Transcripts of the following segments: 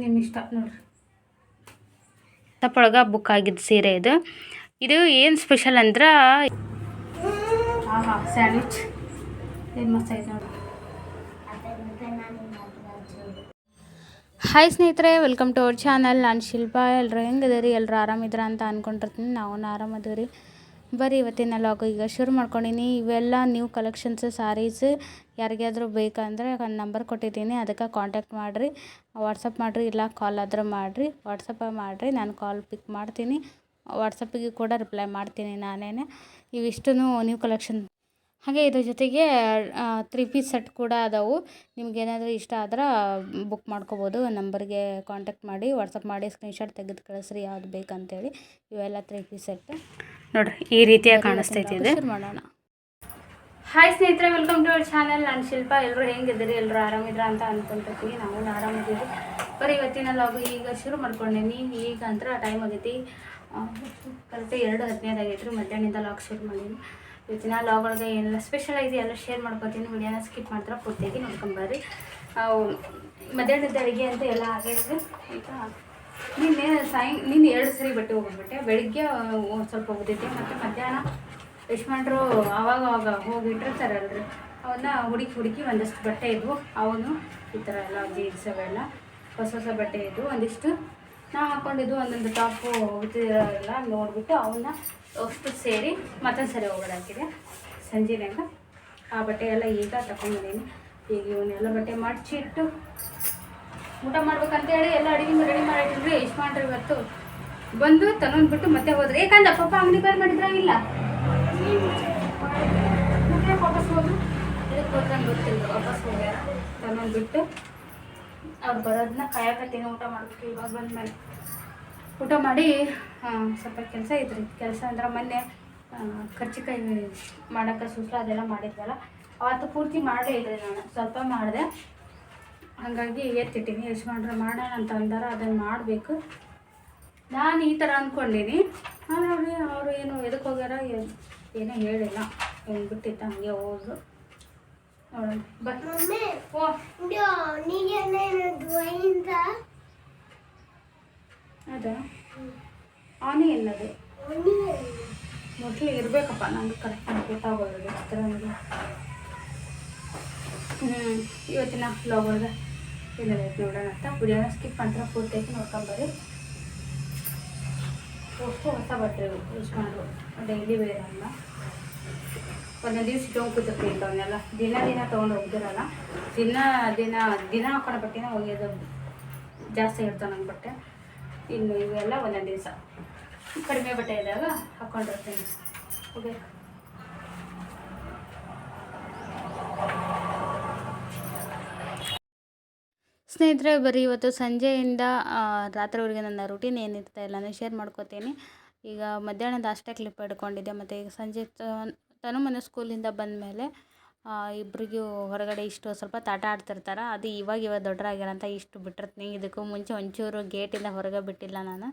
ನಿಮ್ಮ ಇಷ್ಟ ನೋಡ್ರಿ. ತಪ್ಪೊಳಗ ಬುಕ್ ಆಗಿದ್ದು ಸೀರೆ ಇದು. ಇದು ಏನು ಸ್ಪೆಷಲ್ ಅಂದ್ರೆ ಸ್ಯಾಂಡ್ವಿಚ್ ಏನು ಮಸ್ತ್ ಐತೆ ನೋಡಿ ಹಾಯ್ ಸ್ನೇಹಿತರೆ ವೆಲ್ಕಮ್ ಟು ಅವರ್ ಚಾನಲ್ ನಾನು ಶಿಲ್ಪಾ. ಎಲ್ಲರೂ ಹೆಂಗದರಿ ಎಲ್ಲರೂ ಆರಾಮಿದ್ರ ಅಂತ ಅಂದ್ಕೊಂಡಿರ್ತೀನಿ ನಾವು ಆರಾಮದೀವಿ ರೀ ಬರೀ ಇವತ್ತಿನ ಲಾಗು ಈಗ ಶುರು ಮಾಡ್ಕೊಂಡಿನಿ. ಇವೆಲ್ಲ ನ್ಯೂ ಕಲೆಕ್ಷನ್ಸ್ ಸಾರೀಸ್ ಯಾರಿಗಾದರೂ ಬೇಕಂದರೆ ನಂಬರ್ ಕೊಟ್ಟಿದ್ದೀನಿ. ಅದಕ್ಕೆ ಕಾಂಟ್ಯಾಕ್ಟ್ ಮಾಡಿರಿ. ವಾಟ್ಸಪ್ ಮಾಡಿರಿ. ಇಲ್ಲ ಕಾಲ್ ಆದರೂ ಮಾಡಿರಿ. ವಾಟ್ಸಪ್ ಮಾಡಿರಿ. ನಾನು ಕಾಲ್ ಪಿಕ್ ಮಾಡ್ತೀನಿ. ವಾಟ್ಸಪ್ಪಿಗೆ ಕೂಡ ರಿಪ್ಲೈ ಮಾಡ್ತೀನಿ ನಾನೇ ಇವಿಷ್ಟು ನ್ಯೂ ಕಲೆಕ್ಷನ್ ಹಾಗೆ ಇದ್ರ ಜೊತೆಗೆ ತ್ರೀ ಪೀಸ್ ಸೆಟ್ ಕೂಡ ಅದಾವು. ನಿಮ್ಗೇನಾದರೂ ಇಷ್ಟ ಆದ್ರೆ ಬುಕ್ ಮಾಡ್ಕೋಬೋದು. ನಂಬರ್ಗೆ ಕಾಂಟ್ಯಾಕ್ಟ್ ಮಾಡಿ ವಾಟ್ಸಪ್ ಮಾಡಿ ಸ್ಕ್ರೀನ್ಶಾಟ್ ತೆಗೆದು ಕಳಿಸ್ರಿ ಯಾವ್ದು ಬೇಕಂತೇಳಿ. ಇವೆಲ್ಲ ತ್ರೀ ಪೀಸ್ ಸೆಟ್ ನೋಡ್ರಿ ಈ ರೀತಿಯಾಗಿ ಕಾಣಿಸ್ತೈತಿ ಇದು ಮಾಡೋಣ. ಹಾಯ್ ಸ್ನೇಹಿತರೆ ವೆಲ್ಕಮ್ ಟು ಅವರ್ ಚಾನಲ್ ನಾನು ಶಿಲ್ಪ. ಎಲ್ಲರೂ ಹೆಂಗಿದ್ದೀರಿ? ಎಲ್ಲರೂ ಆರಾಮಿದ್ರ ಅಂತ ಅಂದ್ಕೊಂತಿರ್ತೀವಿ ನಾವು ಆರಾಮಿದ್ದೀವಿ. ಬರೀ ಇವತ್ತಿನ ಲಾಗು ಈಗ ಶುರು ಮಾಡ್ಕೊಂಡೇನಿ. ಈಗ ಅಂತ ಟೈಮ್ ಆಗೈತಿ ಕರೆಕ್ಟ್ ಎರಡು ಹದಿನೈದು ಆಗೈತ್ರಿ. ಮಧ್ಯಾಹ್ನದಿಂದ ಲಾಗ್ ಶುರು ಮಾಡೀನಿ. ಇವತ್ತಿನ ಲಾಗ್ ಒಳಗೆ ಏನೆಲ್ಲ ಸ್ಪೆಷಲ್ ಆಗಿದೆ ಎಲ್ಲ ಶೇರ್ ಮಾಡ್ಕೊತೀನಿ. ವಿಡಿಯೋನ ಸ್ಕಿಪ್ ಮಾಡ್ತಾರೆ ಪೂರ್ತಿಯಾಗಿ ನೋಡ್ಕೊಂಬರ್ರಿ ಮಧ್ಯಾಹ್ನದ ಅಡುಗೆ ಅಂತ ಎಲ್ಲ ಆಗೈತೆ ಈಗ ನಿನ್ನೆ ಸಾಯಂ, ನಿನ್ನೆ ಎರಡು ಸರಿ ಬಟ್ಟೆ ಹೋಗ್ಬಿಟ್ಟೆ ಬೆಳಿಗ್ಗೆ ಸ್ವಲ್ಪ ಹೋಗಿದ್ದೆ ಮತ್ತು ಮಧ್ಯಾಹ್ನ ಯಶ್ಮಂಟ್ರು ಆವಾಗ ಅವಾಗ ತರಲ್ರಿ. ಅವನ್ನ ಹುಡುಕಿ ಹುಡುಕಿ ಒಂದಷ್ಟು ಬಟ್ಟೆ ಇದ್ವು. ಅವನು ಈ ಥರ ಎಲ್ಲ ಜೀನ್ಸ್ ಅವೆಲ್ಲ ಹೊಸ ಹೊಸ ಬಟ್ಟೆ ಇದ್ವು. ಒಂದಿಷ್ಟು ನಾ ಹಾಕೊಂಡಿದ್ದು ಒಂದೊಂದು ಟಾಪು ಎಲ್ಲ ನೋಡಿಬಿಟ್ಟು ಅವನ್ನ ಅಷ್ಟು ಸೇರಿ ಮತ್ತೊಂದು ಸರಿ ಹೋಗೋದು ಹಾಕಿದೆ. ಸಂಜೆನಾಗ ಆ ಬಟ್ಟೆ ಎಲ್ಲ ಈಗ ತಗೊಂಡಿದ್ದೀನಿ. ಈಗ ಇವನ್ನೆಲ್ಲ ಬಟ್ಟೆ ಮಡಚಿಟ್ಟು ಊಟ ಮಾಡ್ಬೇಕಂತೇಳಿ ಎಲ್ಲ ಅಡುಗೆ ರೆಡಿ ಮಾಡಿಟ್ಟಿದ್ರೆ ಎಷ್ಟು ಮಾಡ್ರಿ ಇವತ್ತು ಬಂದು ತಗೊಂಡ್ಬಿಟ್ಟು ಮತ್ತೆ ಹೋದ್ರೆ. ಏಕಂದ್ರೆ ಪಪ್ಪ ಅಂಗಡಿ ಬೇರೆ ಮಾಡಿದ್ರ ಇಲ್ಲ? ವಾಪಸ್ ಹೋದ್ರು? ಇದಕ್ಕೆ ಹೋದಂಗೆ ಗೊತ್ತಿಲ್ಲ ವಾಪಸ್ ಹೋಗ್ಯಾರ? ತಗೊಂಡ್ಬಿಟ್ಟು ಅವ್ರು ಬರೋದನ್ನ ಕಾಯಕತ್ತೀನಿ ಊಟ ಮಾಡ್ಬೇಕು. ಇವಾಗ ಬಂದ್ಮೇಲೆ. ಊಟ ಮಾಡಿ ಸ್ವಲ್ಪ ಕೆಲಸ ಐತ್ರಿ ಕೆಲಸ ಅಂದ್ರೆ ಮೊನ್ನೆ ಖರ್ಚು ಕರ್ಚಿಕಾಯಿ ಮಾಡೋಕ್ಕೆ ಸುಸ್ಲ ಅದೆಲ್ಲ ಮಾಡಿದ್ವಲ್ಲ ಅವತ್ತು ಪೂರ್ತಿ ಮಾಡೇ ಇದ್ರಿ ನಾನು. ಸ್ವಲ್ಪ ಮಾಡಿದೆ. ಹಾಗಾಗಿ ಎತ್ತಿಟ್ಟಿನಿ. ಮಾಡ್ರೆ ಮಾಡೋಣ ಅಂತ ಅಂದಾರ ಅದನ್ನು ಮಾಡಬೇಕು. ನಾನು ಈ ಥರ ಅಂದ್ಕೊಂಡಿನಿ ಆಮೇಲೆ ಅವರು ಏನು ಎದಕ್ಕೆ ಹೋಗ್ಯಾರ ಏನ್- ಏನೂ ಹೇಳಿಲ್ಲ. ಏನು ಬಿಟ್ಟಿತ್ತ ಹಂಗೆ ಹೋದ್ರು. ನೋಡೋಣ. ಬಟ್ ಓ. ಅದ ಆನಿಯನ್ ಅದು ಮೊದಲು ಇರಬೇಕಪ್ಪ, ನಂಗೆ ಕರೆಕ್ಟಾಗಿ ಗೊತ್ತಾಗೋದು ಹ್ಞೂ ಇವತ್ತಿನ ಬ್ಲಾಗ್ ಒಳಗೆ ಏನೆಲ್ಲ ನೋಡೋಣ ಅಂತ. ವಿಡಿಯೋನ ಸ್ಕಿಪ್ ಮಾಡ್ತಾರೆ? ಪೂರ್ತಿಯಾಗಿ ನೋಡ್ಕೊಂಬರ್ರಿ ಅಷ್ಟು ಹೊಸ ಬಟ್ಟೆ ಯೂಸ್ ಮಾಡೋದು ಡೈಲಿ ವೇರ್ ಅಲ್ಲ ಒಂದೊಂದು ದಿವ್ಸ ಇಟ್ಕೊಂಡು ಕೂತಿರ್ತೀವಿ ಅವನ್ನೆಲ್ಲ ದಿನ ದಿನ ತೊಗೊಂಡು ಹೋಗ್ದಿರಲ್ಲ ದಿನ ದಿನ ದಿನ ಹಾಕೊಳ್ಳೋ ಬಟ್ಟೆನ ಒಗೆಯೋದು ಜಾಸ್ತಿ ಇರ್ತಾವೆ ನಂಗೆ ಬಟ್ಟೆ. ಇನ್ನು ಇವೆಲ್ಲ ಒಂದೊಂದು ದಿವಸ. ಕಡಿಮೆ ಬಟ್ಟೆ ಇದ್ದಾಗ ಹಾಕ್ಕೊಂಡಿರ್ತೀನಿ ಓಕೆ ಸ್ನೇಹಿತರೆ, ಬರೀ ಇವತ್ತು ಸಂಜೆಯಿಂದ ರಾತ್ರಿವರೆಗೆ ನನ್ನ ರುಟೀನ್ ಏನಿರ್ತಾ ಇಲ್ಲ ನಾನು ಶೇರ್ ಮಾಡ್ಕೋತೀನಿ. ಈಗ ಮಧ್ಯಾಹ್ನದ ಅಷ್ಟೇ ಕ್ಲಿಪ್ ಹಿಡ್ಕೊಂಡಿದ್ದೆ, ಮತ್ತು ಈಗ ಸಂಜೆ ತನು ಮನೆ ಸ್ಕೂಲಿಂದ ಬಂದಮೇಲೆ ಇಬ್ಬರಿಗೂ ಹೊರಗಡೆ ಇಷ್ಟು ಸ್ವಲ್ಪ ತಾಟ ಆಡ್ತಿರ್ತಾರೆ. ಅದು ಇವಾಗ ಇವಾಗ ದೊಡ್ಡರಾಗ್ಯಾರ ಇಷ್ಟು ಬಿಟ್ಟಿರ್ತೀನಿ. ಇದಕ್ಕೂ ಮುಂಚೆ ಒಂಚೂರು ಗೇಟಿಂದ ಹೊರಗೆ ಬಿಟ್ಟಿಲ್ಲ ನಾನು.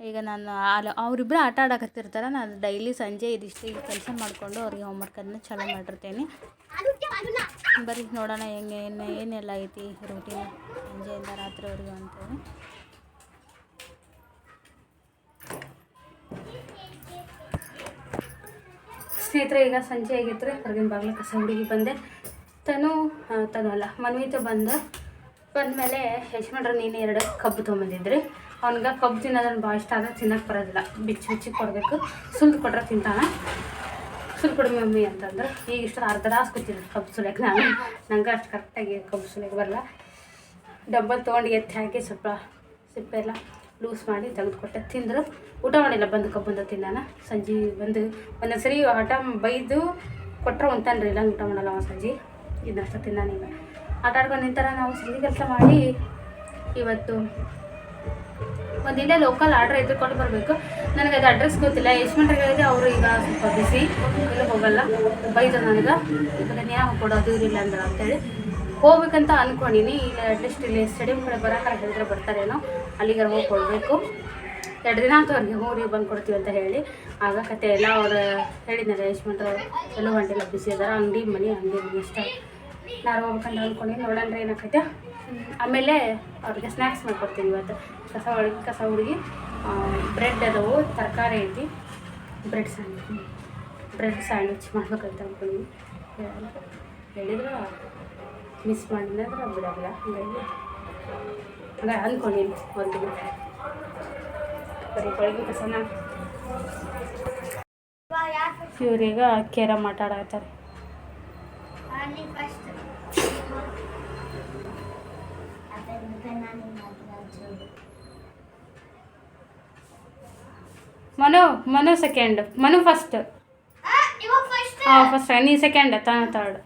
ಈಗ ನಾನು ಅಲ್ಲಿ ಅವರಿಬ್ಬರು ಆಟ ಆಡಕತ್ತಿರ್ತಾರೆ. ನಾನು ಡೈಲಿ ಸಂಜೆ ಇದಿಷ್ಟು ಕೆಲಸ ಮಾಡಿಕೊಂಡು ಅವ್ರಿಗೆ ಅದನ್ನ ಚಾಲೂ ಮಾಡಿರ್ತೀನಿ. ಬರೀ ನೋಡೋಣ ಹೆಂಗೆ, ಏನು, ಏನೆಲ್ಲ ಐತಿ ರೂಟೀನ್ ಸಂಜೆಯಿಂದ ರಾತ್ರಿವರೆಗೂ ಅಂತೇಳಿ. ಸ್ನೇಹಿತರೆ, ಈಗ ಸಂಜೆ ಆಗಿತ್ತು ರೀ. ಹೊರಗಿನ ಬಾಗಿಲು ಕಸ ಹುಡುಗಿ ಬಂದೆ. ತನು ತನಲ್ಲ ಮನ್ವಿತ ಬಂದ. ಬಂದಮೇಲೆ ಯಜಮಾನ್ರು ನೀನು ಎರಡು ಕಬ್ಬು ತೊಗೊಂಬಂದಿದ್ರಿ. ಅವ್ನಿಗೆ ಕಬ್ಬು ತಿನ್ನೋದನ್ನ ಭಾಳ ಇಷ್ಟ ಆದರೆ ತಿನ್ನಕ್ಕೆ ಬರೋದಿಲ್ಲ. ಬಿಚ್ಚಿ ಬಿಚ್ಚಿ ಕೊಡಬೇಕು. ಸುಲ್ದು ಕೊಟ್ರೆ ತಿಂತಾನೆ. ಸುಲ್ ಕೊಡು ಮಮ್ಮಿ ಅಂತಂದ್ರೆ. ಈಗ ಇಷ್ಟು ಅರ್ಧ ತಾಸು ಕೂತಿದ್ರು ಕಬ್ಬು ಸುಲಿಯಕ್ಕೆ ನಾನು. ನಂಗೆ ಅಷ್ಟು ಕರೆಕ್ಟಾಗಿ ಕಬ್ಬು ಸುಲಿಯಕ್ಕೆ ಬರಲ್ಲ. ಡಬ್ಬಲ್ ತೊಗೊಂಡು ಎತ್ತಿ ಹಾಕಿ ಸ್ವಲ್ಪ ಸಿಪ್ಪೆ ಎಲ್ಲ ಲೂಸ್ ಮಾಡಿ ತೆಗೆದುಕೊಟ್ಟೆ. ತಿಂದರು ಊಟ ಮಾಡಿಲ್ಲ ಬಂದು ಕಬ್ಬಂದ ತಿನ್ನೋಣ ಸಂಜೆ ಬಂದು ಒಂದೊಂದು ಸರಿ ಆಟ ಬೈದು ಕೊಟ್ಟರೆ ಉಂತಾನ್ರಿ ಇಲ್ಲ ಊಟ ಮಾಡಲ್ಲ ಅವ ಸಂಜೆ. ಇದನ್ನಷ್ಟು ತಿನ್ನಾನೀಗ ಆಟ ಆಡ್ಕೊಂಡು ನಿಂತಾರ ನಾವು ಸಂಜೆ ಕೆಲಸ ಮಾಡಿ. ಇವತ್ತು ಒಂದು ಇಲ್ಲೇ ಲೋಕಲ್ ಆರ್ಡ್ರ್ ಎತ್ಕೊಂಡು ಬರಬೇಕು. ನನಗೆ ಅದು ಅಡ್ರೆಸ್ ಗೊತ್ತಿಲ್ಲ. ಯಶವಂತರಿಗೆ ಹೇಳಿದ್ರೆ ಅವರು ಈಗ ಸ್ವಲ್ಪ ಬಿಸಿ ಹೋಗಲ್ಲ. ಬೈದು ನನಗೆ. ಇವಾಗ ಯಾವ ಕೊಡೋದು ಇಲ್ಲ ಅಂದ್ರೆ ಅಂತೇಳಿ. ಹೋಗ್ಬೇಕಂತ ಅಂದ್ಕೊಂಡಿನಿ ಇಲ್ಲ ಅಟ್ಲೀಸ್ಟ್ ಇಲ್ಲಿ ಸ್ಟೇಡಿಯಂ ಕಡೆ ಬರೋಕೆ ಹೇಳಿದ್ರೆ ಬರ್ತಾರೇನೋ ಅಲ್ಲಿಗೆ ಹೋಗಿ ಕೊಡಬೇಕು. ಎರಡು ದಿನ ಅಂತ ಅವ್ರಿಗೆ ಹೋಗಿ ಬಂದು ಕೊಡ್ತೀವಿ ಅಂತ ಹೇಳಿ. ಆಗ ಕತೆ ಎಲ್ಲ ಅವ್ರು ಹೇಳಿದ್ದಾರೆ ಯಶವಂತರು ಎಲ್ಲ ಗಂಟೆಲ್ಲ ಬಿಸಿ ಅದಾರ, ಅಂಗಡಿ ಮನೆ ಅಂಗಡಿ ಮನೆ ಇಷ್ಟ ನಾನು ಹೋಗ್ಬೇಕಂತ ಅಂದ್ಕೊಂಡು ನೋಡೋಣ ಏನಾಗತ್ತೆ ಆಮೇಲೆ ಅವ್ರಿಗೆ ಸ್ನ್ಯಾಕ್ಸ್ ಮಾಡಿಕೊಡ್ತೀನಿ ಇವತ್ತು. ಕಸ ಹುಡುಗಿ ಕಸ ಹುಡುಗಿ ಬ್ರೆಡ್ ಅದಾವು, ತರಕಾರಿ ಐತಿ. ಬ್ರೆಡ್ ಸ್ಯಾಂಡ್ವಿಚ್ ಬ್ರೆಡ್ ಸ್ಯಾಂಡ್ವಿಚ್ ಮಾಡ್ಬೇಕಂತ ಅಂದ್ಕೊಂಡು ಹೇಳಿದ್ರು. ಮಿಸ್ ಮಾಡಿದ್ರೆ ಬಿಡೋಲ್ಲ ಹಂಗಾಗಿ ಹಂಗಾಗಿ ಅಂದ್ಕೊಂಡಿನಿ ಒಂದು ಬರೀ ಬೆಳಗ್ಗೆ ಕಸನ ಇವ್ರೀಗ ಕೇರ ಮಾತಾಡತ್ತಾರೆ ಮನು ಮನು ಸೆಕೆಂಡ್ ಮನು ಫಸ್ಟ್ ಹಾಂ ಫಸ್ಟ್ ನೀ ಸೆಕೆಂಡ್ ತಾನು ತರ್ಡ್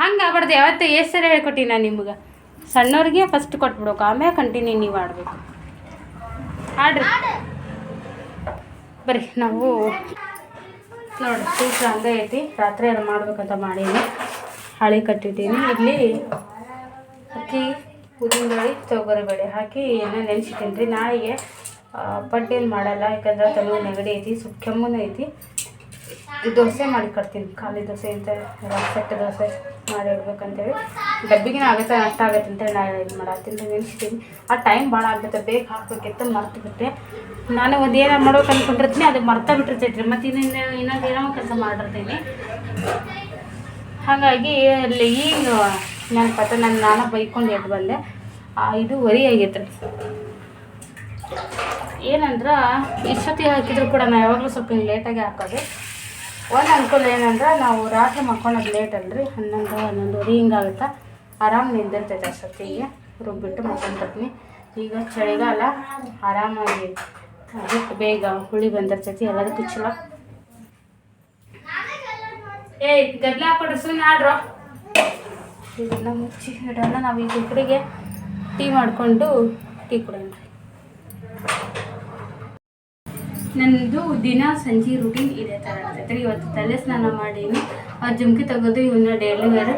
ಹಂಗೆ ಆಗ್ಬಾರ್ದು. ಯಾವತ್ತು ಎಷ್ಟು ಸರಿ ನಾನು ನಿಮ್ಗೆ. ಸಣ್ಣವ್ರಿಗೆ ಫಸ್ಟ್ ಕೊಟ್ಬಿಡ್ಬೇಕು. ಆಮೇಲೆ ಕಂಟಿನ್ಯೂ ನೀವು ಆಡಬೇಕು. ಆಡ್ರಿ. ಬರ್ರಿ, ನಾವು ನೋಡಿ ಸೂತ್ರ ಹಂಗೆ ಐತಿ. ರಾತ್ರಿ ಎಲ್ಲ ಮಾಡ್ಬೇಕಂತ ಮಾಡೀನಿ. ಹಾಳಿ ಕಟ್ಟಿದ್ದೀನಿ ಇಲ್ಲಿ ಅಕ್ಕಿ ಉದ್ದಿನಬೇಳೆ ತೊಗರಿಬೇಳೆ ಹಾಕಿ ಏನೋ ನೆನೆಸಿದ್ದೀನಿ ರೀ ನಾಳೆಗೆ ಪಡ್ಡೇನು ಮಾಡಲ್ಲ. ಯಾಕಂದ್ರೆ ತಲೆ ನೆಗಡಿ ಐತಿ ಸ್ವಲ್ಪ ಕೆಮ್ಮುನು ಐತಿ. ದೋಸೆ ಮಾಡಿ ಕೊಡ್ತೀನಿ ಖಾಲಿ ದೋಸೆ ಅಂತ ಸೆಟ್ ದೋಸೆ ಮಾಡಿ ಇಡ್ಬೇಕಂತೇಳಿ. ಡಬ್ಬಿಗಿನ ಆಗುತ್ತೆ, ನಷ್ಟ ಆಗುತ್ತೆ ಅಂತೇಳಿ ನಾನು ಇದು ಮಾಡತ್ತೀನಿ ನೆನೆಸ್ತೀನಿ ಆ ಟೈಮ್ ಭಾಳ ಆಗುತ್ತೆ ಬೇಗ ಹಾಕ್ಬೇಕಿತ್ತು ಮರ್ತು ಬಿಟ್ಟೆ ನಾನು ಒಂದು ಏನೋ ಮಾಡೋಕೆ ಅಂದ್ಕೊಂಡಿರ್ತೀನಿ ಅದು ಮರ್ತಾ ಬಿಟ್ಟಿರ್ತೈತೆ ರೀ ಮತ್ತು ಇನ್ನೊಂದು ಇನ್ನೊಂದು ಏನೋ ಕೆಲಸ ಮಾಡಿರ್ತೀನಿ. ಹಾಗಾಗಿ ಅಲ್ಲಿ ಈಗ ನನ್ನ ಪತ ನನ್ನ ನಾನು ಬೈಕೊಂಡು ಎದ್ದು ಬಂದೆ. ಇದು ವರಿ ಆಗೈತೆ ರೀ ಏನಂದ್ರೆ, ಇಷ್ಟೊತ್ತಿಗೆ ಹಾಕಿದ್ರು ಕೂಡ ನಾನು ಯಾವಾಗಲೂ ಸ್ವಲ್ಪ ಲೇಟಾಗಿ ಹಾಕೋದು. ಒಂದು ಅನುಕೂಲ ಏನಂದ್ರೆ ನಾವು ರಾತ್ರಿ ಮಕ್ಕೊಳೋದು ಲೇಟ್ ಅಲ್ರಿ, ಹನ್ನೊಂದು, ಹನ್ನೊಂದುವರೆ ಹಿಂಗಾಗುತ್ತೆ. ಆರಾಮ್ ನಿಂದಿರ್ತೈತೆ ಅಷ್ಟೊತ್ತಿಗೆ. ರುಬ್ಬಿಟ್ಟು ಮಕ್ಕೊಂಡ್ಬಿಡ್ತೀನಿ ಈಗ ಚಳಿಗಾಲ, ಆರಾಮಾಗಿ ಅದಕ್ಕೆ ಬೇಗ ಹುಳಿ ಬಂದಿರ್ತೈತಿ ಎಲ್ಲದಕ್ಕೂ ಚಲೋ ಏಯ್, ಗದ್ಲ ಹಾಕೊಡ್ರಿ ಸುಮ್ಮನೆ ಆಡ್ರೋ. ಇದನ್ನ ಮುಚ್ಚಿ ಇಡೋಣ ನಾವು ಈ ಕುಕ್ಕರಿಗೆ ಟೀ ಮಾಡಿಕೊಂಡು ಟೀ ಕುಡಿಯೋಣ. ನನ್ನದು ದಿನ ಸಂಜೆ ರೂಟೀನ್ ಇದೇ ಥರ ಇರ್ತೈತೆ ಇವತ್ತು ತಲೆ ಸ್ನಾನ ಮಾಡೀನಿ. ಆ ಜುಮ್ಕಿ ತೆಗೆದು ಇವನ್ನ ಡೈಲಿ ವೇರ್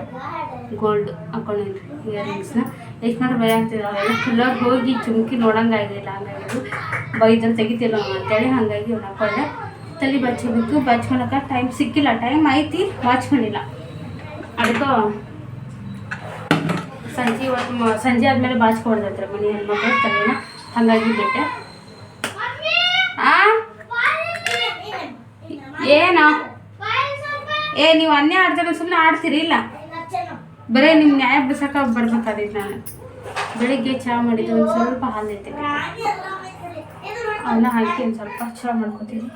ಗೋಲ್ಡ್ ಹಾಕೊಂಡೇನಿ ಇಯರಿಂಗ್ಸ್ನ ಎಷ್ಟು ಮಾಡ್ರೆ ಭಯ ಆಗ್ತಿದ್ದಾವೆ ಎಲ್ಲ ಫುಲ್ಲಾಗಿ ಹೋಗಿ ಜುಮ್ಕಿ ನೋಡಂಗಾಗಿಲ್ಲ ಹಂಗಾಗಿ ಬೈದ್ರೆ ತೆಗಿತಿಲ್ಲ ಅಂತೇಳಿ ಹಾಗಾಗಿ ಇವ್ನ ಹಾಕೊಂಡೆ. ತಲೆ ಬಚ್ಚಬೇಕು ಬಚ್ಕೊಳಕ್ಕೆ ಟೈಮ್ ಸಿಕ್ಕಿಲ್ಲ. ಟೈಮ್ ಐತಿ ವಾಚ್ಕೊಂಡಿಲ್ಲ ಅದಕ್ಕೆ ಸಂಜೆ ಇವತ್ತು ಸಂಜೆ ಆದಮೇಲೆ ಬಾಚ್ಕೊಡ್ದತ್ರ ಮನೆ ಹೆಣ್ಮಕ್ಳು ತಲೆನ. ಹಾಗಾಗಿ ಬಿಟ್ಟೆ ಆ ಏನು? ಏ ನೀವು ಅನ್ನೇ ಆಡ್ತಾರೆ ಸುಮ್ಮನೆ ಆಡ್ತೀರಿ ಇಲ್ಲ? ಬರೀ ನಿಮ್ಮ ನ್ಯಾಯ ಬಿಡ್ಸಕ್ಕೆ ಬರ್ಬೇಕಾದಿತ್ತು ನಾನು. ಬೆಳಿಗ್ಗೆ ಚಹಾ ಮಾಡಿದ್ದು ಒಂದು ಸ್ವಲ್ಪ ಹಾಲು ಐತೆ ಅನ್ನ ಹಾಕಿ ಒಂದು ಸ್ವಲ್ಪ ಚಹಾ ಮಾಡ್ಕೊತೀನಿ.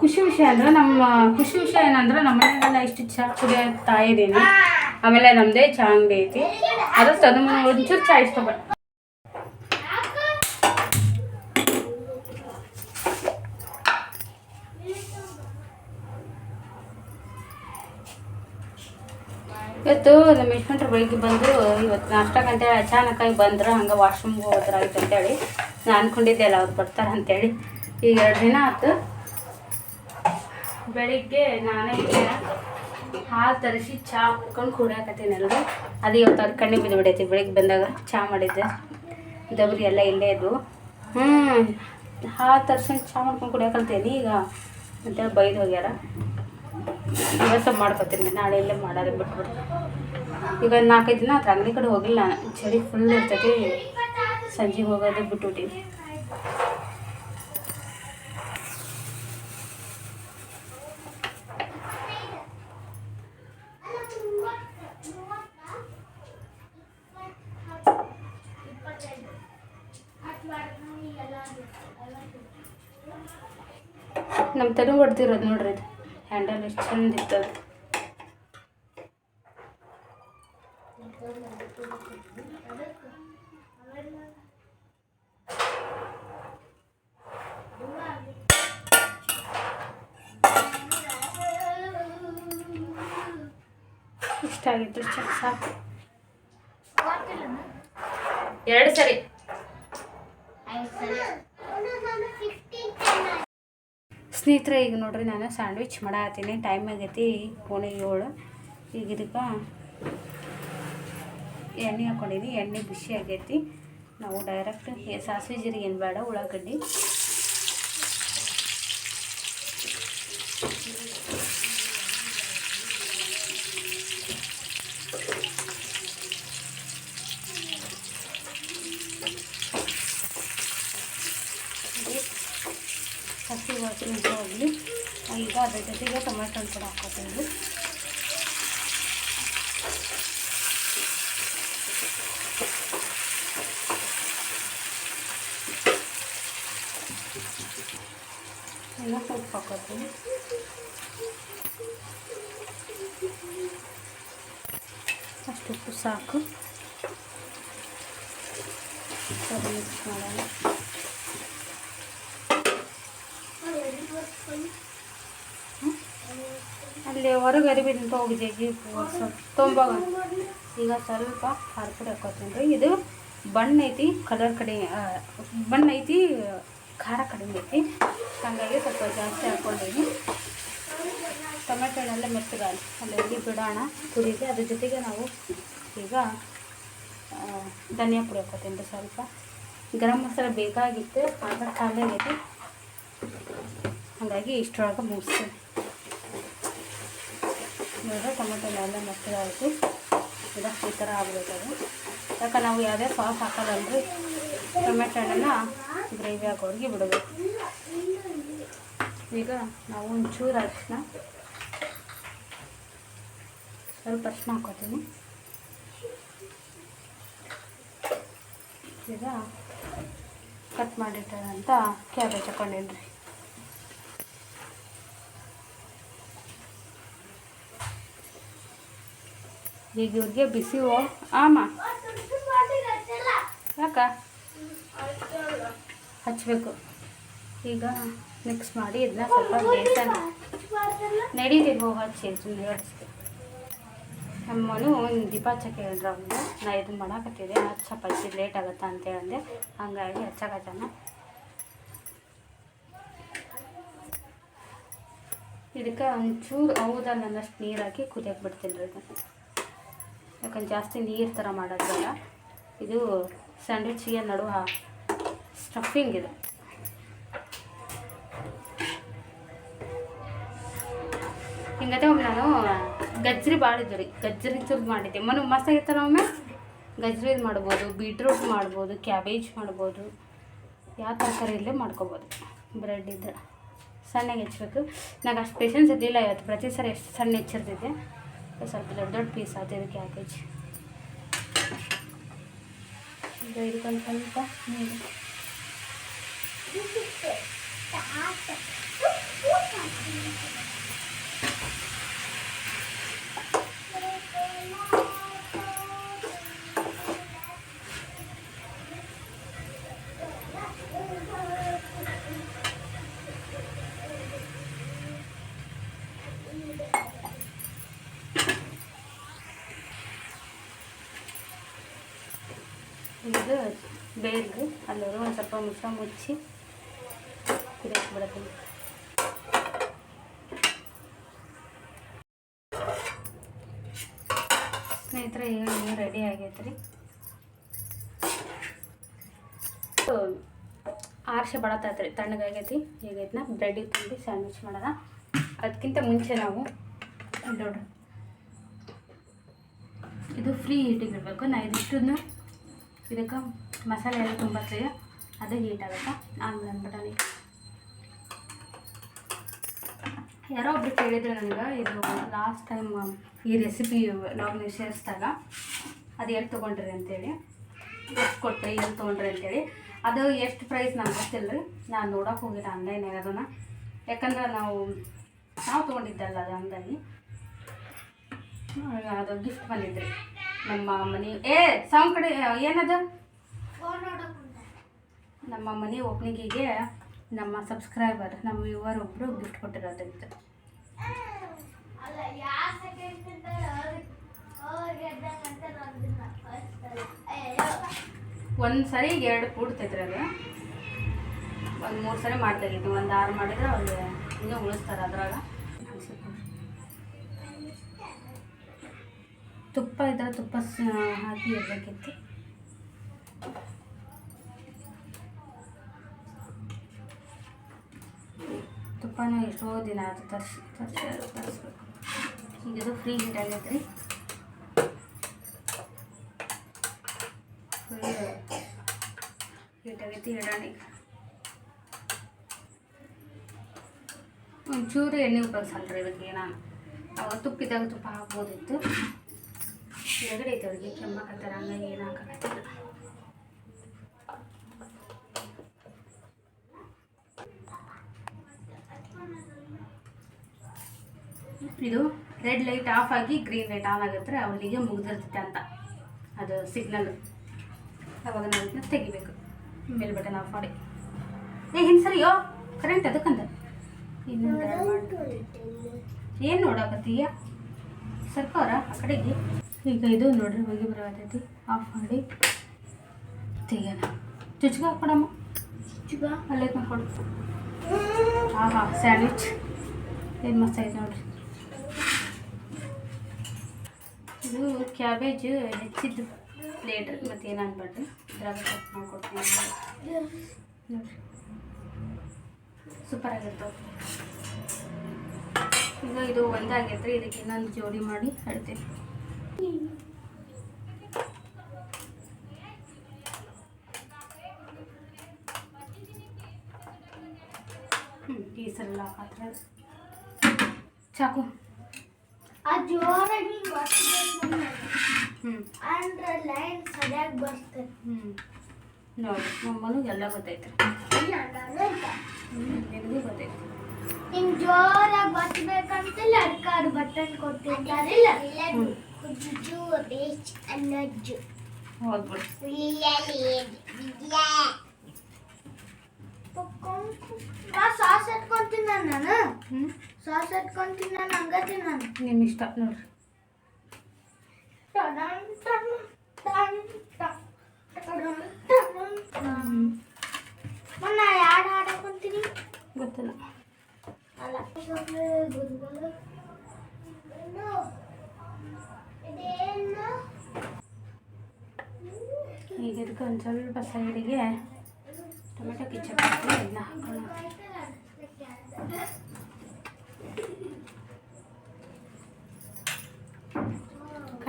ಖುಷಿ ವಿಷಯ ಅಂದ್ರೆ ನಮ್ಮ ಖುಷಿ ವಿಷಯ ಏನಂದ್ರೆ ನಮ್ಮ ಮನೆಯಲ್ಲ ಇಷ್ಟು ಚಹಾ ಕುಡಿಯೋ ತಾಯಿದ್ದೀನಿ ಆಮೇಲೆ ನಮ್ಮದೇ ಚಹಾ ಅಂಗಡಿ ಐತಿ. ಅದು ಅದು ಒಂಚೂರು ಚಹಾ ಇಷ್ಟಪಟ್ಟು ಇವತ್ತು ನಮ್ಮ ಯಜಮಾನ್ರು ಬೆಳಿಗ್ಗೆ ಬಂದು ಇವತ್ತು ನಾಷ್ಟಕ್ಕೆ ಅಂತೇಳಿ ಅಚಾನಕ್ಕಾಗಿ ಬಂದ್ರು ಹಂಗೆ ವಾಶ್ರೂಮ್ಗೆ ಹೋದ್ರಾಯ್ತು ಅಂತೇಳಿ. ನಾನು ಅಂದ್ಕೊಂಡಿದ್ದೆ ಅಲ್ಲ ಅವ್ರು ಬರ್ತಾರೆ ಅಂತೇಳಿ. ಈಗ ಎರಡು ದಿನ ಆಯ್ತು ಬೆಳಿಗ್ಗೆ ನಾನೇ ಹಾಲು ತರಿಸಿ ಚಹಾ ಮಾಡ್ಕೊಂಡು ಕುಡಿಯಾಕತ್ತೀನಿ ಎಲ್ಲರೂ ಅದು ಇವತ್ತು ಅವ್ರ ಕಣ್ಣಿಗೆ ಬಿದ್ದು ಬಿಡೈತಿ ಬೆಳಿಗ್ಗೆ ಬಂದಾಗ ಚಹಾ ಮಾಡಿದ್ದೆ. ದಬರಿ ಎಲ್ಲ ಇಲ್ಲೇ ಇದ್ವು. ಹ್ಞೂ ಹಾಲು ತರ್ಸ್ಕೊಂಡು ಚಹಾ ಮಾಡ್ಕೊಂಡು ಕುಡಿಯಾಕಂತೇನಿ ಈಗ. ಅಂತೇಳಿ ಬೈದು ಹೋಗ್ಯಾರ. ಇವತ್ತು ಮಾಡ್ಕೊತೀನಿ. ನಾಳೆ ಇಲ್ಲೇ ಮಾಡೋದು ಬಿಟ್ಬಿಟ್ಟು ಈಗ ಒಂದು ನಾಲ್ಕೈದು ದಿನ ಆಯ್ತು ಅಂಗಡಿ ಕಡೆ ಹೋಗಿಲ್ಲ. ಚಳಿ ಫುಲ್ ಇರ್ತೈತಿ. ಸಂಜೆಗೆ ಹೋಗೋದು ಬಿಟ್ಬಿಟ್ಟಿವಿ ನಮ್ಮ ತಲೆ ಹೊಡ್ದಿರೋದು ನೋಡ್ರಿ ಹ್ಯಾಂಡಲ್ ಎಷ್ಟು ಚಂದ ಇರ್ತದೆ ಇಷ್ಟ ಆಗಿತ್ತು ಚೆಕ್ ಸಾಕು. ಎರಡು ಸರಿ. ಸ್ನೇಹಿತರೆ ಈಗ ನೋಡ್ರಿ ನಾನು ಸ್ಯಾಂಡ್ವಿಚ್ ಮಾಡತ್ತೀನಿ ಟೈಮ್ ಆಗೈತಿ ಕೋಣೆ ಏಳು. ಈಗ ಇದಕ್ಕೆ ಎಣ್ಣೆ ಹಾಕೊಂಡಿನಿ ಎಣ್ಣೆ ಬಿಸಿ ಆಗೈತಿ. ನಾವು ಡೈರೆಕ್ಟ್ ಸಾಸಿವೆ ಜೀರಿಗೆ ಏನು ಬೇಡ ಉಳ್ಳಾಗಡ್ಡಿ. ಅದ್ರ ಜೊತೆಗೆ ಟೊಮೆಟೊ ಕೂಡ ಹಾಕೋತೀನಿ ಎಲ್ಲ ಉಪ್ಪು ಹಾಕೋತೀನಿ ಅಷ್ಟು ಸಾಕು. ಮಿಕ್ಸ್ ಮಾಡೋಣ. ಅಲ್ಲಿ ಹೊರಗೆ ಅರಿಬಿದಂತ ಹೋಗಿದೆ ಜೀಪ್ ಸ್ವಲ್ಪ ತೊಂಬಾಗ ಈಗ ಸ್ವಲ್ಪ ಖಾರ ಪುಡಿ ಹಾಕೋತೀನಿ ಇದು ಬಣ್ಣ ಐತಿ ಕಲರ್ ಕಡಿಮೆ ಬಣ್ಣ ಐತಿ, ಖಾರ ಕಡಿಮೆ ಐತಿ. ಹಾಗಾಗಿ ಸ್ವಲ್ಪ ಜಾಸ್ತಿ ಹಾಕ್ಕೊಂಡೀನಿ ಟೊಮೆಟೊ ಹಣ್ಣೆಲ್ಲ ಮೆತ್ತಗಾಲಿ ಅಲ್ಲಿ ಬಿಡೋಣ ಕುದಿಗೆ ಅದ್ರ ಜೊತೆಗೆ ನಾವು ಈಗ ಧನಿಯಾ ಪುಡಿ ಹಾಕೋತೀನಿ ಸ್ವಲ್ಪ. ಗರಂ ಮಸಾಲ ಬೇಕಾಗಿತ್ತು, ಆಗ ಖಾಲಿ ಆಗೈತಿ. ಹಾಗಾಗಿ ಇಷ್ಟರೊಳಗೆ ಮುಗಿಸ್ತೀನಿ. ನೋಡಿದ್ರೆ ಟೊಮೆಟೊ ಎಲ್ಲ ಮೆತ್ತಗಾಯಿತು ಈಗ ಈ ಥರ ಆಗಬೇಕದು ಯಾಕೆ ನಾವು ಯಾವುದೇ ಸಾಸ್ ಹಾಕೋದಲ್ರಿ ಟೊಮೆಟೊ ಹಣ್ಣನ್ನ ಗ್ರೇವಿ ಹಾಕೋರಿಗೆ ಬಿಡಬೇಕು. ಈಗ ನಾವು ಒಂಚೂರು ಅರಿಶಿನ ಸ್ವಲ್ಪ ಅರಿಶಿನ ಹಾಕೋತೀನಿ. ಈಗ ಕಟ್ ಮಾಡಿಟ್ಟಂಥ ಕ್ಯಾಬೇಜ್ ಹಾಕೊಂಡೇನಿ ಈಗ ಇವ್ರಿಗೆ ಬಿಸಿ ಆಮ. ಯಾಕ? ಹಚ್ಚಬೇಕು ಈಗ ಮಿಕ್ಸ್ ಮಾಡಿ ಇದನ್ನ ಸ್ವಲ್ಪ ಬೇಸನ್ ನಡೀತೀವಿ ಹೋಗಿ ಹಚ್ಚಿ ಸುಮ್ಮನೆ ಹಚ್ಚಿದೆ ನಮ್ಮನು ದೀಪ ಹಚ್ಚಕ್ಕೆ ಹೇಳಿದ್ರು ಅವ್ನಿಗೆ. ನಾ ಇದನ್ನ ಮಾಡಾಕತ್ತಿದ್ದೆ. ಹಚ್ಚಪ್ಪ ಹಚ್ಚಿ ಲೇಟ್ ಆಗುತ್ತಾ ಅಂತ ಹೇಳಿದೆ. ಹಂಗಾಗಿ ಹಚ್ಚಕತ್ತಾನ ಇದಕ್ಕೆ ಒಂಚೂರು ಹೌದಲ್ಲ ಅನ್ನಷ್ಟು ನೀರು ಹಾಕಿ ಕುದಿಯಕ್ಕೆ ಬಿಡ್ತೀನಿ ರೀ ಯಾಕಂದ್ರೆ ಜಾಸ್ತಿ ನೀರು ಥರ ಮಾಡೋದಲ್ಲ ಇದು ಸ್ಯಾಂಡ್ವಿಚ್ಗೆ ನಡುವ ಸ್ಟಫಿಂಗ್ ಇದು. ಹಿಂಗತೆ ಒಮ್ಮೆ ನಾನು ಗಜ್ರಿ ಭಾಳ ಇದ್ದು ರೀ ಗಜ್ರಿ ಚೂರು ಮಾಡಿದ್ದೆ. ಮನೆ ಮಸ್ತ್ ಆಗಿತ್ತಲ್ಲ ಒಮ್ಮೆ? ಗಜ್ರಿ ಮಾಡ್ಬೋದು, ಬೀಟ್ರೂಟ್ ಮಾಡ್ಬೋದು, ಕ್ಯಾಬೇಜ್ ಮಾಡ್ಬೋದು. ಯಾವ ತರಕಾರಿ ಇಲ್ಲೇ ಮಾಡ್ಕೊಬೋದು. ಬ್ರೆಡ್ ಇದ್ರೆ ಸಣ್ಣಗೆ ಹೆಚ್ಚಬೇಕು. ನಾನು ಅಷ್ಟು ಪೇಷನ್ಸ್ ಇದ್ದಿಲ್ಲ ಇವತ್ತು. ಪ್ರತಿ ಸರಿ ಎಷ್ಟು ಸಣ್ಣ ಹೆಚ್ಚಿರ್ತಿದ್ದೆ. ಸ್ವಲ್ಪ ದೊಡ್ಡ ದೊಡ್ಡ ಪೀಸ್ ಆಗ್ತಿದೆ ಕ್ಯಾಬೇಜ್ ಈಗ ಇದಕ್ಕೊಂದು ಸ್ವಲ್ಪ ನೀರು ಇದು ಸ್ವಲ್ಪ ಮುಚ್ಚ ಬಿಡತ್ತೀನಿ ಸ್ನೇಹಿತರೆ, ಈಗ ನೀವು ರೆಡಿ ಆಗೈತ್ರಿ ಆರ್ಷೆ ಬಡತೈತೆ ರೀ ತಣ್ಣಗಾಗೈತಿ ಈಗ ಇದನ್ನ ಬ್ರೆಡ್ಡಿಗೆ ತುಂಬಿ ಸ್ಯಾಂಡ್ವಿಚ್ ಮಾಡೋಣ. ಅದಕ್ಕಿಂತ ಮುಂಚೆ ನಾವು ನೋಡ್ರಿ ಇದು ಫ್ರೀ ಹೀಟಿಗೆ ಇರಬೇಕು. ನಾ ಇದಿಷ್ಟನ್ನು ಇದಕ್ಕೆ ಮಸಾಲೆ ಎಲ್ಲ ತುಂಬತ್ತೆ ಅದು ಹೀಟ್ ಆಗುತ್ತೆ? ಆಮೇಲೆ ಅಂದ್ಬಿಟ್ಟು ಯಾರೋ ಒಬ್ರು ಕೇಳಿದ್ರು ನನಗೆ, ಇದು ಲಾಸ್ಟ್ ಟೈಮ್ ಈ ರೆಸಿಪಿ ನಾವು ನೀವು ಸೇರಿಸಿದಾಗ, ಅದು ಎಲ್ಲಿ ತೊಗೊಂಡ್ರಿ ಅಂತೇಳಿ. ಎಷ್ಟು ಕೊಟ್ರಿ, ಎಲ್ಲಿ ತೊಗೊಂಡ್ರಿ ಅಂತೇಳಿ. ಅದು ಎಷ್ಟು ಪ್ರೈಸ್ ನಂಗೆ ಗೊತ್ತಿಲ್ಲ ನಾನು ನೋಡೋಕೆ ಹೋಗಿಲ್ಲ ಆನ್ಲೈನಾಗ ಅದನ್ನು. ಯಾಕಂದ್ರೆ ನಾವು ನಾವು ತೊಗೊಂಡಿದ್ದಲ್ಲ ಅದು ಹಂಗಾಗಿ ಅದು ಗಿಫ್ಟ್ ಬಂದಿದ್ರಿ. ನಮ್ಮ ಮನೆ ಏ ಸಾಂಗ್ ಕಡೆ, ಏನದು? ನಮ್ಮ ಮನೆ ಓಪನಿಂಗಿಗೆ ನಮ್ಮ ಸಬ್ಸ್ಕ್ರೈಬರ್, ನಮ್ಮ ವ್ಯೂವರ್ ಒಬ್ಬರು ಗಿಫ್ಟ್ ಕೊಟ್ಟಿರೋದಂತೆ ಒಂದು ಸರಿ ಎರಡು ಕೂಡ್ತೈತ್ರಿ ಅದು. ಒಂದು ಮೂರು ಸರಿ ಮಾಡ್ತಾಗಿತ್ತು ಒಂದು ಆರು ಮಾಡಿದ್ರೆ ಅವ್ರಿಗೆ ಇನ್ನೂ ಉಳಿಸ್ತಾರೆ ಅದ್ರಾಗ. ತುಪ್ಪ ಇದ್ರೆ ತುಪ್ಪ ಹಾಕಿ ಇರಬೇಕಿತ್ತು ತುಪ್ಪನ ಎಷ್ಟೋ ದಿನ ಅದು ತರ್ಸಿ ತರ್ಸಿ, ತರಿಸ್ಬೇಕು. ಈಗ ಇದು ಫ್ರೀ ಹೀಟ್ ಆಗೈತೆ ರೀ ಹೀಟ್ ಆಗೈತಿ ಇಡೋಣ ಈಗ. ಒಂಚೂರು ಎಣ್ಣೆ ಉಪಯೋಗಿಸಲ್ರಿ ಇದಕ್ಕೆ ನಾನು ಅವಾಗ ತುಪ್ಪಿದಾಗ ತುಪ್ಪ ಹಾಕ್ಬೋದಿತ್ತು. ಎಗಡೆ ಐತೆ ಅವ್ರಿಗೆ ಕೆಮ್ಮಕತ್ತಾರ ಹಂಗಾಗಿ ಏನು ಹಾಕಕತ್ತಿಲ್ಲ. ಇದು ರೆಡ್ ಲೈಟ್ ಆಫ್ ಆಗಿ ಗ್ರೀನ್ ಲೈಟ್ ಆನ್ ಆಗುತ್ತೆ ಅವಳಿಗೆ ಮುಗಿದಿರ್ತೈತೆ ಅಂತ ಅದು ಸಿಗ್ನಲ್ ಅವಾಗ ನಾವು ತೆಗಿಬೇಕು. ಮೇಲ್ ಬಟನ್ ಆಫ್ ಮಾಡಿ. ಏ ಹಿಂಗೆ ಸರಿಯೋ ಕರೆಂಟ್ ಇನ್ನೊಂದು ಏನು ನೋಡಕತ್ತೀಯ? ಸರ್ಕಾರ ಆ ಕಡೆಗೆ. ಈಗ ಇದು ನೋಡ್ರಿ ಹೋಗಿ ಬರೋದೈತಿ ಆಫ್ ಮಾಡಿ. ತೆಗಿಯೋಣ. ಚುಚ್ಗ ಹಾಕೊಡಮ್ಮ ಅಲ್ಲೇ ಕೊಡು ಹಾಂ ಹಾಂ ಸ್ಯಾಂಡ್ವಿಚ್ ಏನು ಮಸ್ತ್ ಐತೆ ನೋಡ್ರಿ. ಇದು ಕ್ಯಾಬೇಜ್ ಹೆಚ್ಚಿದ್ದು ಪ್ಲೇಟ್ ಮತ್ತು ಏನು ಅನ್ಬಾರ್ದು ಇದ್ರಾಗ ಕಟ್ ಮಾಡಿಕೊಡ್ತೀನಿ. ಸೂಪರ್ ಆಗಿರ್ತವೆ ಈಗ ಇದು ಒಂದಾಗೈತ್ರಿ, ಇದಕ್ಕೆ ಇನ್ನೊಂದು ಜೋಡಿ ಮಾಡಿ ಹೇಳ್ತೀನಿ ಹ್ಞೂ ಈ ಸಲ ಚಾಕು. ಆ ಜೋರಾಗಿ ಅಂದ್ರೆ ಲೈನ್ ಸರಿಯಾಗಿ ಬರ್ತದೆ. ಹ್ಞೂ ನೋಡಿ ನಮ್ಮನು ಎಲ್ಲ ಗೊತ್ತೈತೆ ನನಗೆ ಗೊತ್ತೈತಿ ಹಿಂಗೆ ಜೋರಾಗಿ ಬರ್ಸ್ಬೇಕಂತಿಲ್ಲ ಅದಕ್ಕೆ ಅವ್ರು ಬಟನ್ ಹ್ಞೂ ಕುಜ್ಜು ಬೇಚ್ ಅನ್ನಜ್ಜು. ಸಾಸ್ ಎತ್ಕೊಂತೀನಿ ನಾನು? ಸಾಸ್ ಎತ್ಕೊಂತೀನಿ ನಾನು ಹಂಗ ನಾನು ನಿಮ್ಮ ಇಷ್ಟ ನೋಡ್ರಿ ಅಲ್ಲ ಗುರುಗಳು ಇನ್ನು ಇದೇನು ಈಗ ಇದಕ್ಕೆ ಒಂದು ಸ್ವಲ್ಪ ಸೈಡಿಗೆ ಟೊಮೆಟೊ ಕಿಚಪ್ ಹಾಕಿ ಅದನ್ನ ಹಾಕೋಣ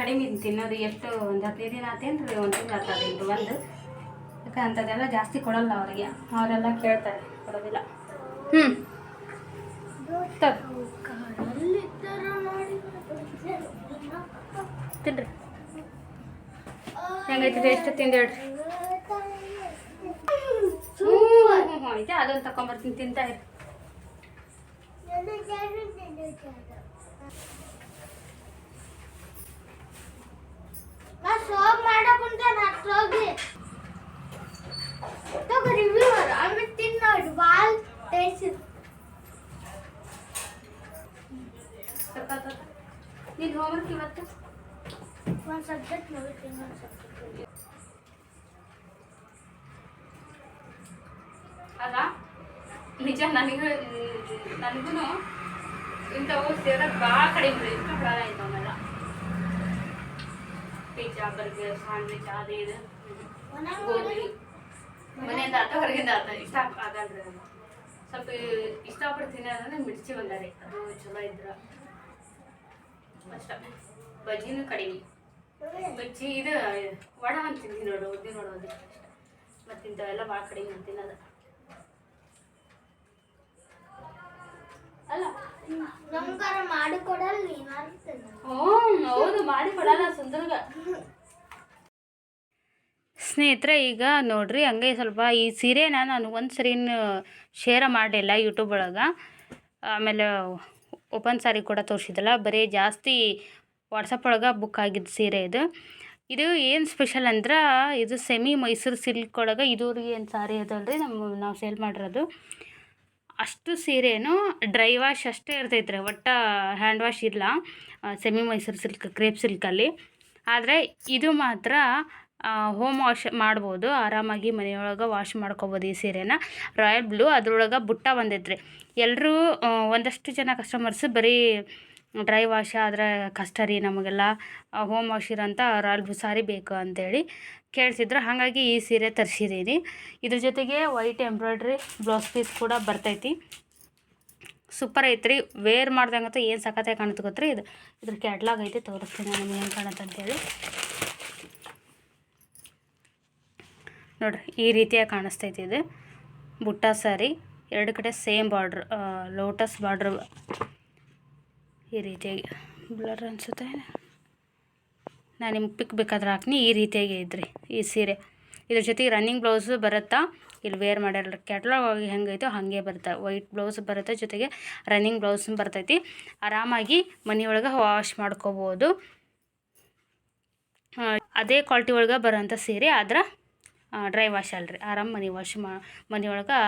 ಕಡಿಮೆ ತಿನ್ನೋದು ಎಷ್ಟು ಒಂದು ಹದಿನೈದು ದಿನ ಆತೇನು ರೀ ಒಂದು ತಿಂಗಳು ಆಗ್ತದೆ ಇದು ಒಂದು. ಯಾಕೆ ಅಂಥದ್ದೆಲ್ಲ ಜಾಸ್ತಿ ಕೊಡಲ್ಲ ಅವರಿಗೆ ಅವರೆಲ್ಲ ಕೇಳ್ತಾರೆ ಕೊಡೋದಿಲ್ಲ. ಹ್ಞೂ ತಿನ್ರಿ. ಹೆಂಗೈತಿ ಎಷ್ಟು ತಿಂದೇಳ್ರಿ ಹ್ಞೂ ಹ್ಞೂ ಹ್ಞೂ ಐತೆ ಅದೊಂದು ತಗೊಂಬರ್ತೀನಿ ತಿಂತಾ ಇರಿ. ನಾ ಸಾಗ್ ಮಾಡಕ್ಕುಂತೆ ನಾ ಹೋಗಿ ತಗೋ ರಿವ್ಯೂ ಆಮೇಲೆ ತಿನ್ ನೋಡಿ ಬಾಲ್ ಟೇಸ್ಟ್ ನೀನು ಹೋಮ್ವರ್ಕ್ ಇವತ್ತು ಒಂದು ಸಬ್ಜೆಕ್ಟ್ ಮುಗಿತೀನಿ ಒಂದು ಸಬ್ಜೆಕ್ಟ್ ಅಲ್ಲ ನಿಜ ನನಗೆ ನನಗೂ ಇಂಥವು ಸೇರೋದು ಭಾಳ ಕಡಿಮೆ ರೀ ಇಷ್ಟ ಬಿಡಲ್ಲ ಇಂಥವನ್ನೆಲ್ಲ ಪಿಜ್ಜಾ ಬರ್ಗರ್ ಸ್ಯಾಂಡ್ವಿಚ್ ಅದು ಇದು. ಗೋಬಿ ಮನೆಯಿಂದ ಆತ ಹೊರಗಿಂದ ಆತ. ಇಷ್ಟ ಆಗಲ್ರಿ ಅದು. ಸ್ವಲ್ಪ ಇಷ್ಟಪಟ್ಟು ತಿನ್ನೋದಂದ್ರೆ ಮಿರ್ಚಿ ಬಂದಾರಿ ಅದು ಚಲೋ ಇದ್ರ. ಅಷ್ಟ. ಬಜ್ಜಿನೂ ಕಡಿಮೆ. ಬಜ್ಜಿ ಇದು ವಡ ಅಂತ ತಿಂತೀನಿ ನೋಡು ಉದ್ದಿ ನೋಡೋದು ಮತ್ತು ಇಂಥವೆಲ್ಲ ಭಾಳ ಕಡಿಮೆ ಅಂತ ತಿನ್ನೋದು ಅಲ್ಲ? ನಮ್ಗಾರ ಮಾಡಿಕೊಡಲ್ಲ ನೀನು ಹ್ಞೂ ಹೌದು ಮಾಡಿ ಕೊಡಲ್ಲ ಸುಂದರ್ಗ ಸ್ನೇಹಿತರೆ, ಈಗ ನೋಡ್ರಿ, ಹಂಗೆ ಸ್ವಲ್ಪ ಈ ಸೀರೆನ ನಾನು ಒಂದು ಸರಿನೂ ಶೇರ್ ಮಾಡಿಲ್ಲ ಯೂಟ್ಯೂಬ್ ಒಳಗೆ. ಆಮೇಲೆ ಓಪನ್ ಸಾರಿ ಕೂಡ ತೋರಿಸಿದ್ದಲ್ಲ ಬರೀ ಜಾಸ್ತಿ ವಾಟ್ಸಪ್ ಒಳಗೆ ಬುಕ್ ಆಗಿದ್ದು ಸೀರೆ ಇದು. ಇದು ಏನು ಸ್ಪೆಷಲ್ ಅಂದ್ರೆ, ಇದು ಸೆಮಿ ಮೈಸೂರು ಸಿಲ್ಕ್ ಒಳಗೆ ಇದೂರಿಗೆ ಏನು ಸಾರಿ ಅದಲ್ರಿ ನಮ್ಮ ನಾವು ಸೇಲ್ ಮಾಡಿರೋದು. ಅಷ್ಟು ಸೀರೆನೂ ಡ್ರೈ ವಾಶ್ ಅಷ್ಟೇ ಇರ್ತೈತೆ ರೀ ಒಟ್ಟು ಹ್ಯಾಂಡ್ ವಾಶ್ ಇಲ್ಲ. ಸೆಮಿ ಮೈಸೂರು ಸಿಲ್ಕ್, ಕ್ರೇಪ್ ಸಿಲ್ಕಲ್ಲಿ ಆದರೆ ಇದು ಮಾತ್ರ ಹೋಮ್ ವಾಶ್ ಮಾಡ್ಬೋದು. ಆರಾಮಾಗಿ ಮನೆಯೊಳಗೆ ವಾಶ್ ಮಾಡ್ಕೊಬೋದು ಈ ಸೀರೆನ. ರಾಯಲ್ ಬ್ಲೂ ಅದ್ರೊಳಗೆ ಬುಟ್ಟ ಬಂದೈತ್ರಿ ಎಲ್ಲರೂ ಒಂದಷ್ಟು ಜನ ಕಸ್ಟಮರ್ಸ್ ಬರೀ ಡ್ರೈ ವಾಶ್ ಆದರೆ ಕಷ್ಟ ರೀ ನಮಗೆಲ್ಲ ಹೋಮ್ ವಾಶ್ ಇರೋಂಥ ರಾಯಲ್ ಬ್ಲೂ ಸಾರಿ ಬೇಕು ಅಂತೇಳಿ ಕೇಳಿಸಿದ್ರು. ಹಾಗಾಗಿ ಈ ಸೀರೆ ತರಿಸಿದ್ದೀನಿ ಇದ್ರ ಜೊತೆಗೆ ವೈಟ್ ಎಂಬ್ರಾಯ್ಡ್ರಿ ಬ್ಲೌಸ್ ಪೀಸ್ ಕೂಡ ಬರ್ತೈತಿ. ಸೂಪರ್ ಐತ್ರಿ. ವೇರ್ ಮಾಡ್ದಂಗಂತೂ ಏನು ಸಖತ್ತಾಗಿ ಕಾಣುತ್ತೆ ಗೊತ್ತ್ರಿ? ಇದು ಇದ್ರ ಕ್ಯಾಟ್ಲಾಗ್ ಐತಿ ತೋರಿಸ್ತೀನಿ ನಿಮ್ಗೆ ಏನು ಕಾಣುತ್ತೆ ಅಂತೇಳಿ. ನೋಡ್ರಿ, ಈ ರೀತಿಯಾಗಿ ಕಾಣಿಸ್ತೈತಿ ಇದು. ಬುಟ್ಟ ಸಾರಿ, ಎರಡು ಕಡೆ ಸೇಮ್ ಬಾರ್ಡ್ರ್ ಲೋಟಸ್ ಬಾರ್ಡ್ರ್ ಈ ರೀತಿಯಾಗಿ. ಬ್ಲರ್ ಅನಿಸುತ್ತೆ ನಾನು ನಿಮ್ಗೆ ಪಿಕ್ ಬೇಕಾದ್ರೆ ಹಾಕ್ನಿ, ಈ ರೀತಿಯಾಗಿ ಇದ್ರಿ, ಈ ಸೀರೆ. ಇದ್ರ ಜೊತೆಗೆ ರನ್ನಿಂಗ್ ಬ್ಲೌಸು ಬರುತ್ತಾ? ಇಲ್ಲಿ ವೇರ್ ಮಾಡ್ಯಾರ ಕ್ಯಾಟ್ಲಾಗ್ ಹೆಂಗೈತೋ ಹಾಗೆ ಬರುತ್ತೆ? ವೈಟ್ ಬ್ಲೌಸ್ ಬರುತ್ತೆ? ಜೊತೆಗೆ ರನ್ನಿಂಗ್ ಬ್ಲೌಸ್ ಬರ್ತೈತಿ. ಆರಾಮಾಗಿ ಮನೆಯೊಳಗೆ ವಾಶ್ ಮಾಡ್ಕೋಬೋದು. ಅದೇ ಕ್ವಾಲಿಟಿ ಒಳಗೆ ಬರೋಂಥ ಸೀರೆ ಆದ್ರೆ ಡ್ರೈ ವಾಶ್ ಅಲ್ರಿ. ಆರಾಮ ಮನೆ ವಾಶ್ ಮಾ, ಮನೆಯೊಳಗೆ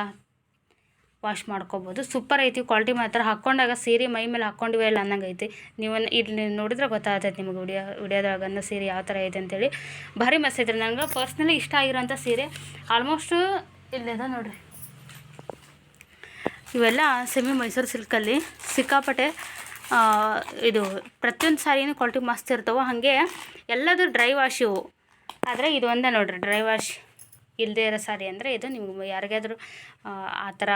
ವಾಶ್ ಮಾಡ್ಕೊಬೋದು. ಸೂಪರ್ ಐತಿ ಕ್ವಾಲಿಟಿ ಮಾತ್ರ. ಹಾಕ್ಕೊಂಡಾಗ ಸೀರೆ ಮೈ ಮೇಲೆ ಹಾಕ್ಕೊಂಡಿವೆ ಇಲ್ಲ ಅನ್ನಂಗೆ ಐತಿ ನೀವು ಇಲ್ಲಿ ನೋಡಿದ್ರೆ ಗೊತ್ತಾಗ್ತೈತೆ ನಿಮಗೆ ವಿಡಿಯೋ ಅನ್ನೋ ಸೀರೆ ಯಾವ ಥರ ಐತೆ ಅಂತೇಳಿ. ಭಾರಿ ಮಸ್ತ್ ಐತ್ರಿ. ನನಗೆ ಪರ್ಸ್ನಲಿ ಇಷ್ಟ ಆಗಿರೋಂಥ ಸೀರೆ ಆಲ್ಮೋಸ್ಟು ಇಲ್ಲದ ನೋಡಿರಿ. ಇವೆಲ್ಲ ಸೆಮಿ ಮೈಸೂರು ಸಿಲ್ಕಲ್ಲಿ ಸಿಕ್ಕಾಪಟ್ಟೆ ಇದು ಪ್ರತಿಯೊಂದು ಸಾರಿನೂ ಕ್ವಾಲಿಟಿ ಮಸ್ತ್ ಇರ್ತವೆ. ಹಾಗೆ ಎಲ್ಲದು ಡ್ರೈ ವಾಶ್ ಆದರೆ ಇದು ಒಂದೇ ನೋಡ್ರಿ ಡ್ರೈ ವಾಶ್ ಇಲ್ಲದೇ ಇರೋ ಸಾರಿ ಅಂದರೆ ಇದು ನಿಮ್ಗೆ ಯಾರಿಗಾದ್ರೂ ಆ, ಥರ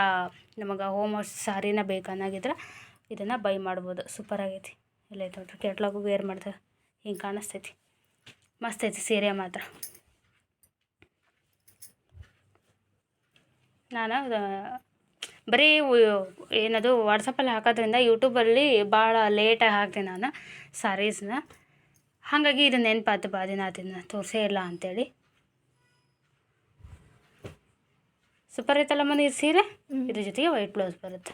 ನಮಗೆ ಹೋಮ್ ವರ್ಕ್ ಸಾರಿನ ಬೇಕನ್ನಾಗಿದ್ರೆ ಇದನ್ನು ಬೈ ಮಾಡ್ಬೋದು. ಸೂಪರ್ ಆಗೈತಿ. ಎಲ್ಲ ಐತೆ ನೋಡ್ರಿ ಕೆಟ್ಲಾಗು ವೇರ್ ಮಾಡ್ದೆ ಹಿಂಗೆ ಕಾಣಿಸ್ತೈತಿ. ಮಸ್ತ್ ಐತಿ ಸೀರೆ ಮಾತ್ರ. ನಾನು ಬರೀ ಏನದು ವಾಟ್ಸಪ್ಪಲ್ಲಿ ಹಾಕೋದ್ರಿಂದ ಯೂಟ್ಯೂಬಲ್ಲಿ ಭಾಳ ಲೇಟಾಗಿ ಹಾಕ್ತೀನಿ ನಾನು ಸಾರೀಸ್ನ ಹಾಗಾಗಿ ಇದು ನೆನಪಾತು ಬಾ ದಿನ ಅದನ್ನು ತೋರಿಸೇ ಇಲ್ಲ ಅಂತೇಳಿ. ಸೂಪರ್ ಐತಲ್ಲಮ್ಮ ಮನೆ ಇದು ಸೀರೆ ಇದ್ರ ಜೊತೆಗೆ ವೈಟ್ ಬ್ಲೌಸ್ ಬರುತ್ತೆ.